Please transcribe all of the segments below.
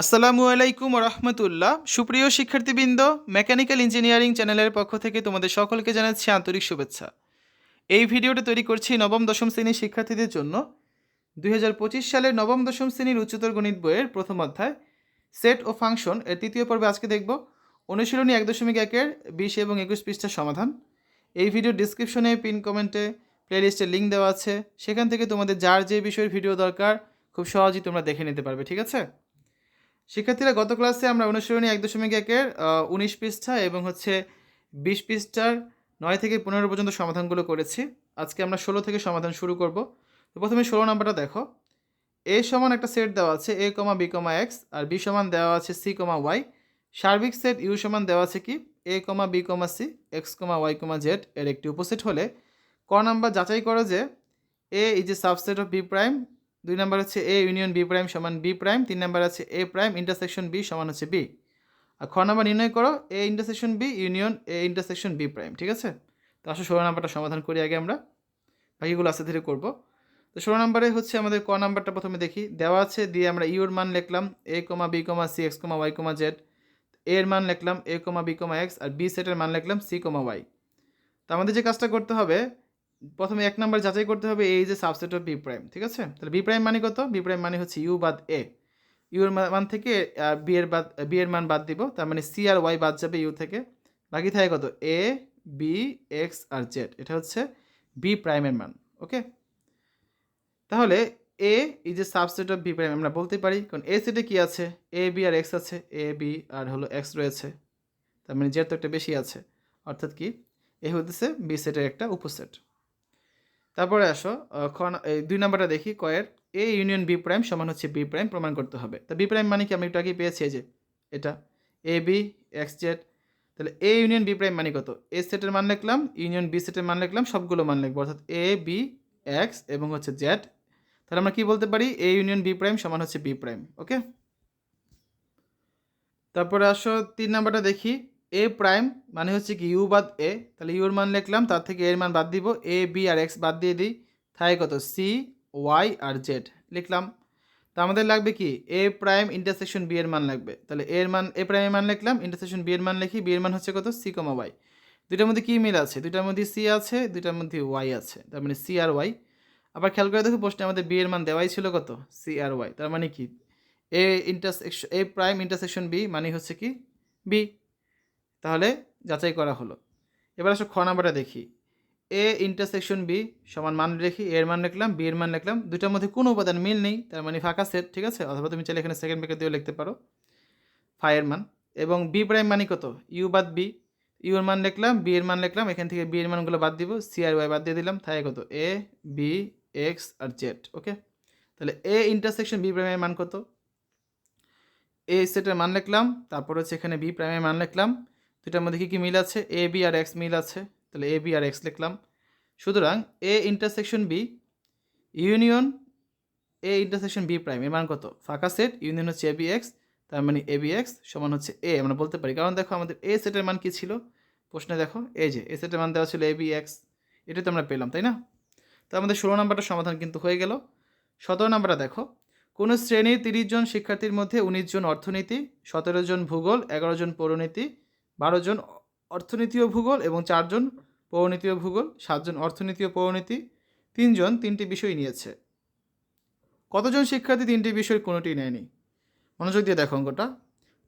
আসসালামু আলাইকুম রহমতুল্লাহ সুপ্রিয় শিক্ষার্থীবৃন্দ, মেকানিক্যাল ইঞ্জিনিয়ারিং চ্যানেলের পক্ষ থেকে তোমাদের সকলকে জানাচ্ছি আন্তরিক শুভেচ্ছা। এই ভিডিওটা তৈরি করছি নবম দশম শ্রেণির শিক্ষার্থীদের জন্য। দুই হাজার পঁচিশ সালের নবম দশম শ্রেণির উচ্চতর গণিত বইয়ের প্রথম অধ্যায়, সেট ও ফাংশন এর তৃতীয় পর্বে আজকে দেখব। অনুশীলনী এক দশমিক একের বিশ এবং একুশ পৃষ্ঠার সমাধান। এই ভিডিও ডিসক্রিপশনে, পিন কমেন্টে প্লেলিস্টের লিঙ্ক দেওয়া আছে। সেখান থেকে তোমাদের যার যে বিষয়ের ভিডিও দরকার, খুব সহজেই তোমরা দেখে নিতে পারবে, ঠিক আছে? শিক্ষার্থীরা গত ক্লাসে আমরা অনুসরণী এক দশমিক একের উনিশ পৃষ্ঠা এবং হচ্ছে বিশ পৃষ্ঠার নয় থেকে পনেরো পর্যন্ত সমাধানগুলো করেছি। আজকে আমরা ষোলো থেকে সমাধান শুরু করব। তো প্রথমে ষোলো নাম্বারটা দেখো। এ সমান একটা সেট দেওয়া আছে, A comma B comma X, R B সমান দেওয়া আছে সি কমা ওয়াই। সার্বিক সেট ইউ সমান দেওয়া আছে কি? A comma B comma C, X comma Y comma Z এর একটি উপসেট হলে ক নাম্বার যাচাই করো যে A is a subset of B prime দুই নাম্বার হচ্ছে এ ইউনিয়ন বি প্রাইম সমান বি প্রাইম, তিন নাম্বার আছে এ প্রাইম, ইন্টারসেকশন বি সমান হচ্ছে বি। আর খ নাম্বার নির্ণয় করো, A intersection B, union A intersection B prime, ঠিক আছে? তো আসলে ষোলো নাম্বারটা সমাধান করি আগে আমরা। বাকিগুলো আস্তে ধীরে করব। তো ষোলো নাম্বারে হচ্ছে আমাদের ক নাম্বারটা প্রথমে দেখি। দেওয়া আছে দিয়ে আমরা ইউর মান লিখলাম A comma B comma C X comma Y comma Z. এর মান লিখলাম A comma B comma X R B সেটের মান লিখলাম সি কমা ওয়াই। তো আমাদের যে কাজটা করতে হবে প্রথমে এক নাম্বার যাচাই করতে হবে এই যে সাবসেট অফ বি প্রাইম ঠিক আছে? তাহলে বি প্রাইম মানে কত? বি প্রাইম মানে হচ্ছে ইউ বাদ এ ইউর মান থেকে বি এর বাদ বি এর মান বাদ দিব, তার মানে সি আর ওয়াই বাদ যাবে ইউ থেকে। বাকি থাকে কত? এ বি এক্স আর জেড এটা হচ্ছে বি প্রাইমের মান ওকে তাহলে A is A subset of B prime আমরা বলতে পারি, কারণ এ সেটে কি আছে? এ বি আর এক্স আছে। এ বি আর হলো এক্স রয়েছে। তার মানে জেড তো একটা বেশি আছে। অর্থাৎ কি? এ হতেছে বি সেটের একটা উপসেট। তারপরে আসো এই দুই নাম্বারটা দেখি, কয়ের, এ ইউনিয়ন বি প্রাইম সমান হচ্ছে বি প্রাইম প্রমাণ করতে হবে। তা বি প্রাইম মানে কি? আমি একটু আগে পেয়েছি যে, এটা। এ বি এক্স জেড তাহলে এ ইউনিয়ন বি প্রাইম মানে কত? এ সেটের মান লিখলাম ইউনিয়ন বি সেটের মান লিখলাম, সবগুলো মান লিখব। অর্থাৎ এ বি এক্স এবং হচ্ছে জেড তাহলে আমরা কি বলতে পারি? এ ইউনিয়ন বি প্রাইম সমান হচ্ছে বি প্রাইম ওকে তারপরে আসো, তিন নাম্বারটা দেখি। এ প্রাইম মানে হচ্ছে কি ইউ বাদ এ তাহলে ইউর মান লিখলাম, তার থেকে এর মান বাদ দিব এ বি আর এক্স বাদ দিয়ে দিই, থাকে কত? সি ওয়াই আর জেড লিখলাম। তা আমাদের লাগবে কি? এ প্রাইম ইন্টারসেকশন বি এর মান লাগবে। তাহলে এর মান এ প্রাইমের মান লিখলাম ইন্টারসেকশন বি এর মান লিখি বি এর মান হচ্ছে কত? সি কমা ওয়াই দুইটার মধ্যে কি মিল আছে? দুইটার মধ্যে সি আছে, দুইটার মধ্যে ওয়াই আছে, তার মানে সি আর ওয়াই আবার খেয়াল করে দেখো, প্রশ্নে আমাদের বি এর মান দেওয়াই ছিল কত? সি আর ওয়াই তার মানে কি? A intersection A prime intersection B মানে হচ্ছে কি? বি তাহলে যাচাই করা হলো। এবার আসো খ নাম্বারটা দেখি। এ ইন্টারসেকশন বি সমান মান রেখি এর মান লিখলাম বি এর মান লিখলাম, দুইটার মধ্যে কোনো উপাদান মিল নেই, তার মানে ফাঁকা সেট, ঠিক আছে? অথবা তুমি চাইলে এখানে সেকেন্ড ব্রেকে দিয়েও লিখতে পারো। ফাইয়ের মান। এবং বি প্রাইম মানে কত? ইউ বাদ বি ইউ এর মান লিখলাম বি এর মান লিখলাম, এখান থেকে বি এর মানগুলো বাদ দিব সি আর ওয়াই বাদ দিয়ে দিলাম থাকে কত? এ বি এক্স আর জেড ওকে তাহলে এ ইন্টারসেকশন বি প্রাইমের মান কত? এ সেটের মান লিখলাম, তারপর হচ্ছে এখানে বি প্রাইমের মান লিখলাম দুটার মধ্যে কী কী মিল আছে? এ বি আর এক্স মিল আছে। তাহলে এ বি আর এক্স লিখলাম। সুতরাং A intersection B union A intersection B prime এর মান কত? ফাঁকা সেট ইউনিয়ন হচ্ছে এ বি এক্স তার মানে এ বি এক্স সমান হচ্ছে এ আমরা বলতে পারি। কারণ দেখো, আমাদের এ সেটের মান কী ছিল? প্রশ্নে দেখো এই যে এ সেটের মান দেওয়া ছিল এ বি এক্স এটা তো আমরা পেলাম, তাই না? তো আমাদের ষোলো নাম্বারটা সমাধান কিন্তু হয়ে গেল। সতেরো নাম্বারটা দেখো, কোনো শ্রেণির তিরিশ জন শিক্ষার্থীর মধ্যে উনিশ জন অর্থনীতি, সতেরো জন ভূগোল, এগারো জন পৌরনীতি বারো জন অর্থনীতি ও ভূগোল এবং চারজন পৌরনীতি ও ভূগোল সাতজন অর্থনীতি ও পৌরনীতি তিনজন তিনটি বিষয় নিয়েছে। কতজন শিক্ষার্থী তিনটি বিষয় কোনোটি নেয়নি? মনোযোগ দিয়ে দেখো অঙ্কটা।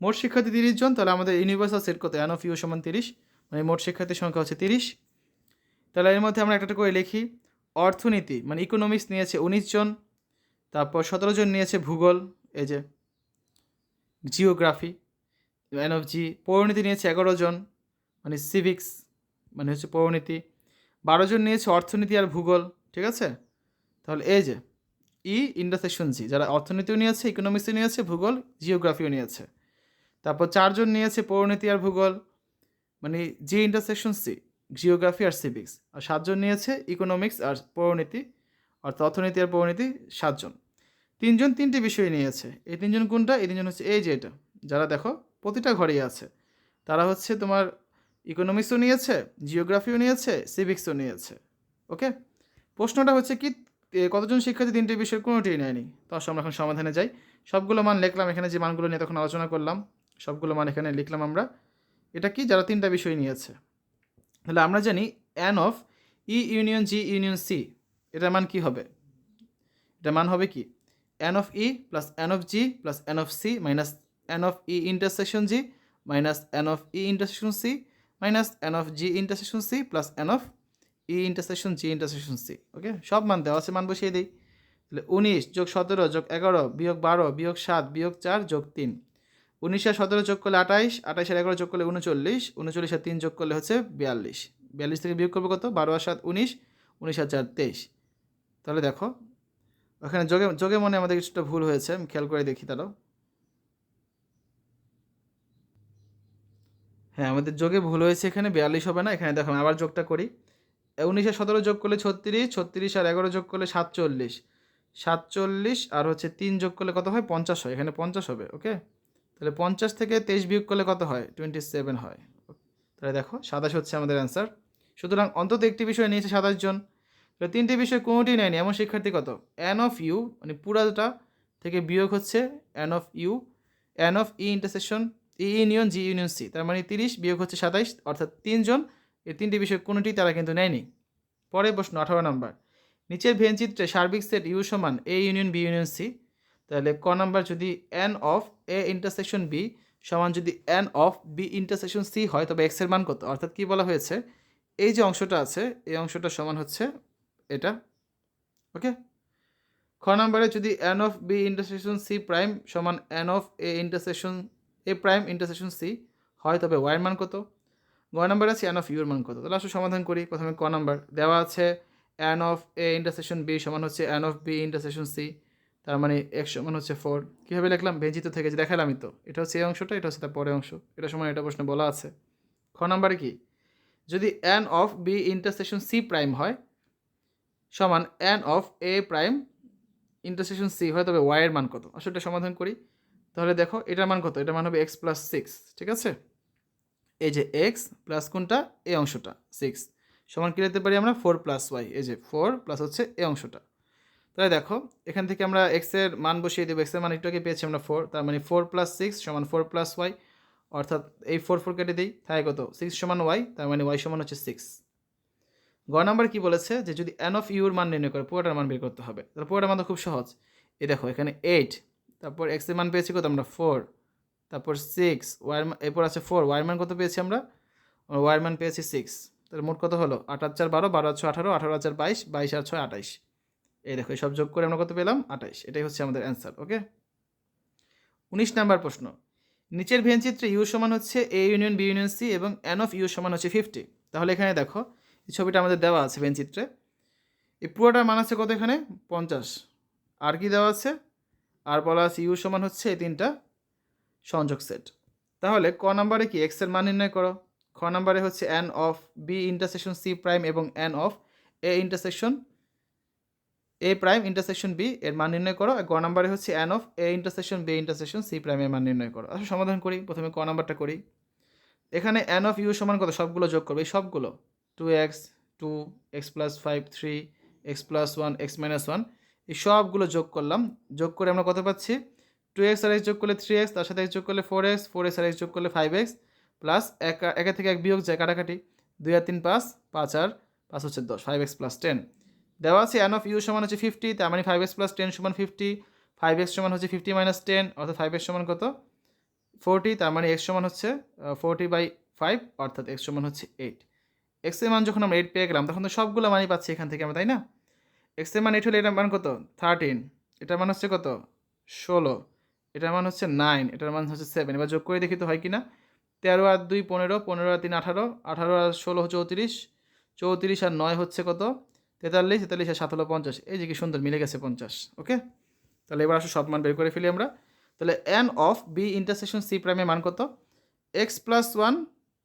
মোট শিক্ষার্থী তিরিশ জন, তাহলে আমাদের ইউনিভার্সাল সেট কত? এন অফ ইউ সমান তিরিশ। মানে মোট শিক্ষার্থীর সংখ্যা হচ্ছে তিরিশ। তাহলে এর মধ্যে আমরা একটা করে লিখি। অর্থনীতি মানে ইকোনমিক্স নিয়েছে উনিশ জন, তারপর সতেরো জন নিয়েছে ভূগোল, এই যে জিওগ্রাফি এন অফ জি পৌরনীতি নিয়েছে এগারো জন মানে সিভিক্স মানে হচ্ছে পৌরনীতি। বারো জন নিয়েছে অর্থনীতি আর ভূগোল, ঠিক আছে? তাহলে এই যে, ই ইন্টারসেকশন জি, যারা অর্থনীতিও নিয়েছে ইকোনমিক্সও নিয়েছে, ভূগোল জিওগ্রাফিও নিয়েছে। তারপর চারজন নিয়েছে পৌরনীতি আর ভূগোল মানে জি ইন্টারসেকশন সি জিওগ্রাফি আর সিভিক্স আর সাতজন নিয়েছে ইকোনমিক্স আর পৌরনীতি, অর্থাৎ অর্থনীতি আর পরিণতি সাতজন তিনজন তিনটি বিষয় নিয়েছে, এই তিনজন কোনটা? এই তিনজন হচ্ছে এই যে এটা, যারা দেখো প্রতিটা ঘরেই আছে। তারা হচ্ছে তোমার ইকোনমিক্সও নিয়েছে জিওগ্রাফিও নিয়েছে সিভিক্সও নিয়েছে ওকে প্রশ্নটা হচ্ছে কি কতজন শিক্ষার্থী তিনটি বিষয়ের কোনোটিই নেয়নি? তো আসলে আমরা এখন সমাধানে যাই। সবগুলো মান লিখলাম, এখানে যে মানগুলো নিয়ে তখন আলোচনা করলাম, সবগুলো মান এখানে লিখলাম আমরা। এটা কি? যারা তিনটা বিষয় নিয়েছে। তাহলে আমরা জানি N of E union G union C এটার মান কি হবে? এটা মান হবে কি? N of E plus N of G plus N of C minus N of E intersection G minus N of E intersection C minus N of G intersection C plus N of E intersection G intersection C okay সব মান দেওয়া আছে, মান বসিয়ে দিই। তাহলে উনিশ যোগ সতেরো যোগ এগারো বিয়োগ বারো বিয়োগ সাত বিয়োগ চার যোগ তিন। উনিশ আর সতেরো যোগ করলে আঠাইশ আঠাইশ আর এগারো যোগ করলে উনচল্লিশ উনচল্লিশ আর তিন যোগ করলে হচ্ছে বিয়াল্লিশ। বিয়াল্লিশ থেকে বিয়োগ করব কত? বারো আর সাত উনিশ উনিশ আর চার তেইশ। তাহলে দেখো, ওখানে যোগে যোগে মনে আমাদের কিছুটা ভুল হয়েছে, আমি খেয়াল করে দেখি তারও হ্যাঁ আমাদের যোগে ভুল হয়েছে এখানে, বিয়াল্লিশ হবে না, এখানে দেখো আবার যোগটা করি। উনিশ সতেরো যোগ করলে ছত্রিশ ছত্রিশ আর এগারো যোগ করলে সাতচল্লিশ। সাতচল্লিশ আর হচ্ছে তিন যোগ করলে কত হয়? পঞ্চাশ হয়, এখানে পঞ্চাশ হবে, ওকে? তাহলে পঞ্চাশ থেকে তেইশ বিয়োগ করলে কত হয়? টোয়েন্টি সেভেন হয় তাহলে দেখো, সাতাশ হচ্ছে আমাদের অ্যান্সার সুতরাং অন্তত একটি বিষয় নিয়েছে সাতাশ জন। তাহলে তিনটি বিষয় কোনোটি নেয়নি, এমন শিক্ষার্থী কত? অ্যান অফ ইউ মানে পুরাটা থেকে বিয়োগ হচ্ছে N of U N of E intersection E union, G union, C. তার মানে তিরিশ বিয়োগ হচ্ছে সাতাইশ, অর্থাৎ তিনজন। এই তিনটি বিষয় কোনোটি তারা কিন্তু নেয়নি। পরের প্রশ্ন, আঠারো নম্বর। নিচের ভেনচিত্রে সার্বিক সেট ইউ সমান A union, B union, C. তাহলে ক নাম্বার যদি N of A intersection B সমান যদি N of B intersection C হয়, তবে এক্সের মান কত? অর্থাৎ কি বলা হয়েছে? এই যে অংশটা আছে, এই অংশটা সমান হচ্ছে এটা। ওকে? খ নাম্বারে যদি N of B intersection C prime সমান N of A intersection A prime intersection C হয় তবে ওয়াইয়ের মান কত? গ নাম্বার আছে এন অফ ইউর মান কত? তাহলে আসলে সমাধান করি, প্রথমে ক নাম্বার দেওয়া আছে N of A intersection B সমান হচ্ছে N of B intersection C তার মানে এক্স সমান হচ্ছে ফোর কীভাবে লিখলাম? বেঞ্চিত থেকে যে দেখালামই তো। এটা হচ্ছে এই অংশটা, এটা হচ্ছে তার পরের অংশ। এটা সময় এটা প্রশ্নে বলা আছে। খ নাম্বারে কি? যদি N of B intersection C prime হয়, সমান N of A prime intersection C হয়, তবে ওয়াই এর মান কত? আসলে সমাধান করি। তাহলে দেখো, এটার মান কত? এটার মান হবে এক্স প্লাস সিক্স ঠিক আছে? এই যে এক্স প্লাস কোনটা? এই অংশটা সিক্স সমান কী লিখতে পারি আমরা? ফোর প্লাস ওয়াই এই যে ফোর প্লাস হচ্ছে এই অংশটা। তাহলে দেখো, এখান থেকে আমরা এক্সের মান বসিয়ে দেবো। এক্সের মান একটু পেয়েছি আমরা? ফোর তার মানে ফোর প্লাস সিক্স সমান ফোর প্লাস ওয়াই অর্থাৎ এই ফোর ফোর কেটে দিই, তাই কত? সিক্স সমান ওয়াই তার মানে ওয়াই সমান হচ্ছে সিক্স গ নাম্বার কি বলেছে? যে যদি এন অফ ইউর মান নির্ণয় করে, পুরোটার মান বের করতে হবে। তাহলে পুরোটার মান তো খুব সহজ। এই দেখো, এখানে এইট তারপর এক্স এক্সের মান পেয়েছি কত আমরা ফোর তারপর সিক্স ওয়ার এরপর আছে ফোর ওয়ার মান কত পেয়েছি আমরা? ওয়ার মান পেয়েছি সিক্স তাহলে মোট কত হলো? আট চার বারো বারো ছয় আঠারো আঠারো চার বাইশ বাইশ আর ছয় আঠাইশ। এই দেখো সব যোগ করে আমরা কত পেলাম? আঠাইশ। এটাই হচ্ছে আমাদের অ্যান্সার ওকে উনিশ নাম্বার প্রশ্ন। নিচের ভেনচিত্রে ইউ সমান হচ্ছে A union B union C এবং এন অফ ইউ সমান হচ্ছে ফিফটি তাহলে এখানে দেখো, এই ছবিটা আমাদের দেওয়া আছে ভেনচিত্রে এই পুরোটার মান আছে কত এখানে? পঞ্চাশ। আর কি দেওয়া আছে? আর আছে ইউ সমান হচ্ছে এই তিনটা সংযোগ সেট। তাহলে ক নাম্বারে কি এক্সের মান নির্ণয় করো? খ নাম্বারে হচ্ছে N of B intersection C prime এবং N of A intersection A prime intersection B এর মান নির্ণয় করো, আর গ নাম্বারে হচ্ছে N of A intersection B intersection C prime এর মান নির্ণয় করো। আসলে সমাধান করি, প্রথমে ক নাম্বারটা করি। এখানে এন অফ ইউ সমান কত? সবগুলো যোগ করবে। এই সবগুলো। Two X two X plus five three X plus one X minus one এই সবগুলো যোগ করলাম। যোগ করে আমরা কত পাচ্ছি? টু এক্স আর এক্স যোগ করলে থ্রি এক্স তার সাথে এক্স যোগ করলে ফোর এক্স ফোর এক্স আর এক্স যোগ করলে ফাইভ এক্স প্লাস এক একের থেকে এক বিয়োগ যায় কাটাকাটি। দুই আর তিন পাঁচ পাঁচ আর পাঁচ হচ্ছে দশ ফাইভ এক্স প্লাস টেন দেওয়া আছে এন অফ ইউ সমান হচ্ছে ফিফটি তার মানে ফাইভ এক্স প্লাস টেন সমান ফিফটি ফাইভ এক্স সমান হচ্ছে ফিফটি মাইনাস টেন অর্থাৎ ফাইভ এক্স সমান কত? ফোরটি তার মানে এক্স সমান হচ্ছে ফোরটি বাই ফাইভ অর্থাৎ এক্স সমান হচ্ছে এইট এক্সের মান যখন আমরা এইট পেয়ে গেলাম, তখন তো সবগুলো মানই পাচ্ছি এখান থেকে আমরা, তাই না? এক্সের মান এইট হলে, এটার মান কত? থার্টিন এটার মান হচ্ছে কত? ষোলো। এটার মান হচ্ছে নাইন এটার মান হচ্ছে সেভেন এবার যোগ করে দেখি তো হয় কি না? তেরো আর দুই পনেরো পনেরো আর তিন আঠারো আঠারো আর ষোলো চৌত্রিশ চৌত্রিশ আর নয় হচ্ছে কত? তেতাল্লিশ তেতাল্লিশ আর সাত হলো পঞ্চাশ। এই যে কি সুন্দর, মিলে গেছে পঞ্চাশ ওকে তাহলে এবার আসলে সব মান বের করে ফেলি আমরা। তাহলে N of B intersection C প্রাইমের মান কত? X plus one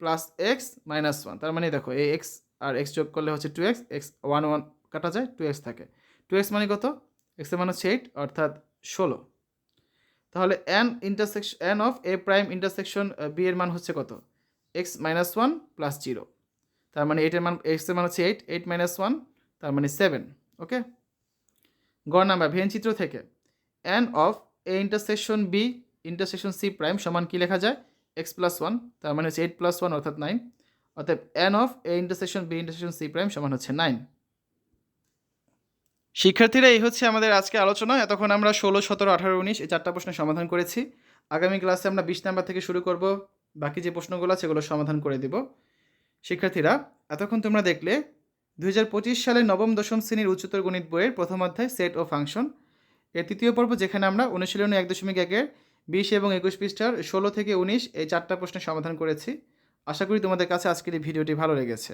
plus X minus one তার মানে দেখো, এই এক্স আর এক্স যোগ করলে হচ্ছে two X X one one কাটা যায় টু এক্স থাকে। টু এক্স মানে কত? এক্স এক্সের মান হচ্ছে এইট অর্থাৎ ষোলো। তাহলে N intersection N of A prime intersection B এর মান হচ্ছে কত? X minus one plus zero তার মানে এইটের মান এক্সের মান হচ্ছে এইট এইট মাইনাস ওয়ান তার মানে সেভেন ওকে গড় নাম্বার, ভেন চিত্র থেকে। N of A intersection B intersection C prime সমান কী লেখা যায়? এক্স প্লাস ওয়ান তার মানে হচ্ছে এইট প্লাস ওয়ান অর্থাৎ নাইন অর্থাৎ N of A intersection B intersection C prime সমান হচ্ছে নাইন শিক্ষার্থীরা, এই হচ্ছে আমাদের আজকে আলোচনা। এতক্ষণ আমরা ষোলো, সতেরো, আঠারো, উনিশ এই চারটা প্রশ্নের সমাধান করেছি। আগামী ক্লাসে আমরা বিশ নাম্বার থেকে শুরু করব। বাকি যে প্রশ্নগুলো আছে সেগুলো সমাধান করে দিব। শিক্ষার্থীরা, এতক্ষণ তোমরা দেখলে দুই হাজার পঁচিশ সালের নবম, দশম শ্রেণির উচ্চতর গণিত বইয়ের প্রথম অধ্যায়, সেট ও ফাংশন। এর তৃতীয় পর্ব যেখানে আমরা অনুশীলনী এক দশমিক একের বিশ এবং একুশ পৃষ্ঠার ষোলো থেকে উনিশ এই চারটা প্রশ্নের সমাধান করেছি। আশা করি তোমাদের কাছে আজকের এই ভিডিওটি ভালো লেগেছে।